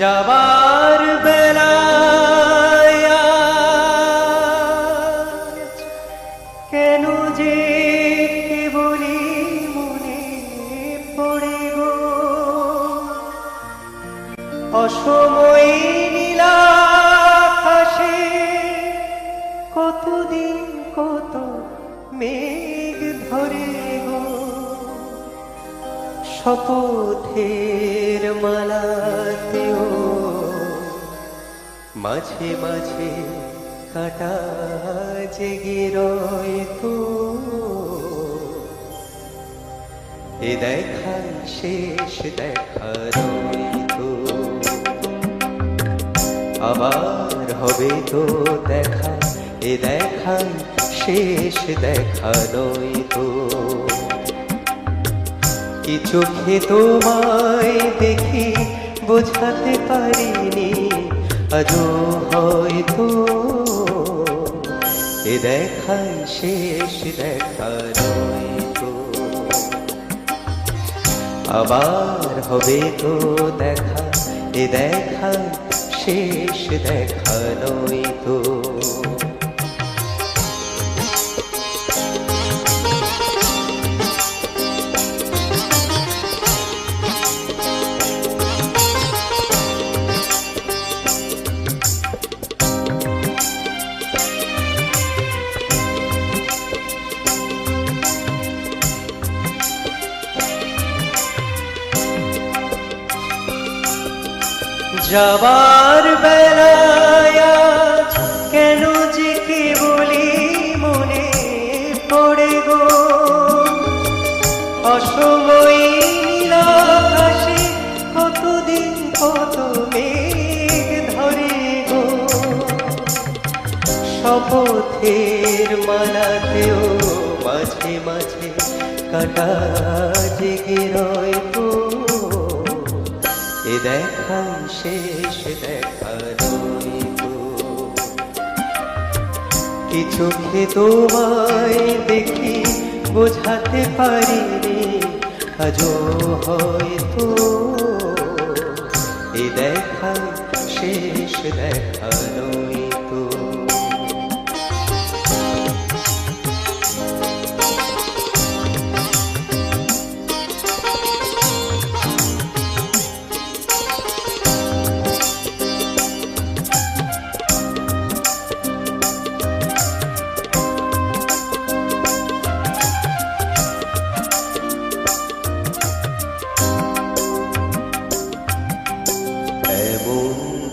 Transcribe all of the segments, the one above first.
যাবার আজ কেন যে বলি মনে পড়ে গো? অসময়ে নীলাকাশে শপথের মালাতেও মাঝে মাঝে কাটা জেগে রয় তো। এ দেখা শেষ দেখা তো। আবার হবে তো দেখা, এ দেখা শেষ দেখা নয় তো। কি চোখে তোমায় দেখি, বোঝাতে পারিনি। আজও হয়তো এ দেখাই শেষ দেখা নয়তো। আবার হবে তো দেখা, এ দেখা শেষ দেখা নয়তো। যাবার বেলায় কেন যে কে বলি মনে পড়ে গো? অসময়ে নীলাকাশে কতদিন কত মেঘ ধরে গো? শপথের মালাতেও মাঝে মাঝে কাটা জেগে রয় তো এ দেখা শেষ দেখা কি চোখে তোমায় দেখি বোঝাতে পারিনি? আজও হয়তো এ দেখা শেষ দেখা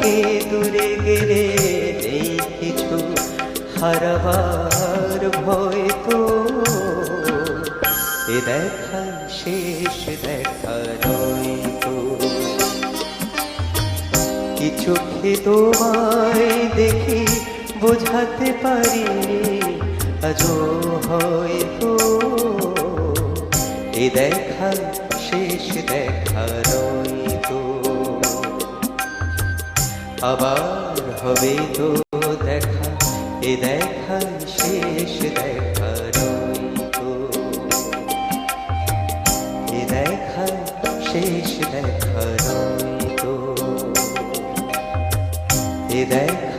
থেকে দূরে গেলে নেই কিছু হারাবার ভয় তো। দেখা শেষ দেখা নয় তো। কি চোখে তোমায় দেখি বোঝাতে পারি আজও হয়তো। এ দেখা শেষ দেখা আবার হবে তো দেখা, এ দেখা শেষ দেখা নয়তো এ দেখা শেষ দেখা নয়তো এ দেখা